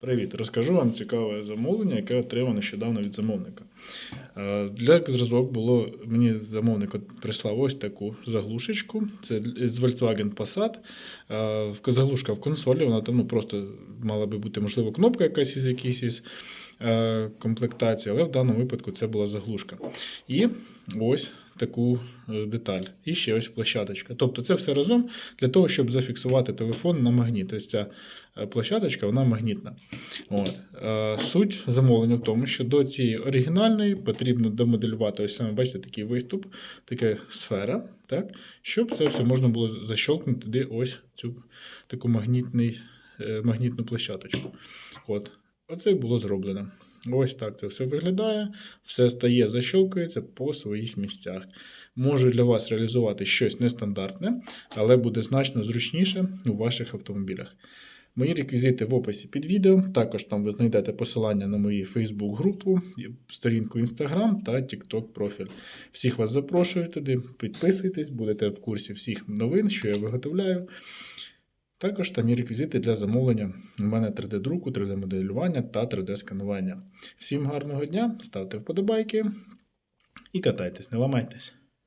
Привіт, розкажу вам цікаве замовлення, яке отримав нещодавно від замовника. Е, Для зразок було мені замовник прислав ось таку заглушечку. Це з Volkswagen Passat. Е, Заглушка в консолі, вона там ну, просто мала би бути, можливо, кнопка якась із якійсь із е, комплектації, але в даному випадку це була заглушка. І ось таку деталь. І ще ось площадочка. Тобто це все разом для того, щоб зафіксувати телефон на магніт. Тобто ця площадочка вона магнітна. От. Суть замовлення в тому, що до цієї оригінальної потрібно домоделювати ось саме, бачите, такий виступ, така сфера, так? щоб це все можна було защолкнути туди ось цю таку магнітний, е, магнітну площадочку. От. Оце було зроблено. Ось так це все виглядає, все стає, защолкується по своїх місцях. Можу для вас реалізувати щось нестандартне, але буде значно зручніше у ваших автомобілях. Мої реквізити в описі під відео. Також там ви знайдете посилання на мою Facebook групу, сторінку Instagram та TikTok профіль. Всіх вас запрошую туди, підписуйтесь, будете в курсі всіх новин, що я виготовляю. Також там є реквізити для замовлення. У мене 3D-друку, 3D-моделювання та 3D-сканування. Всім гарного дня, ставте вподобайки і катайтесь, не ламайтесь.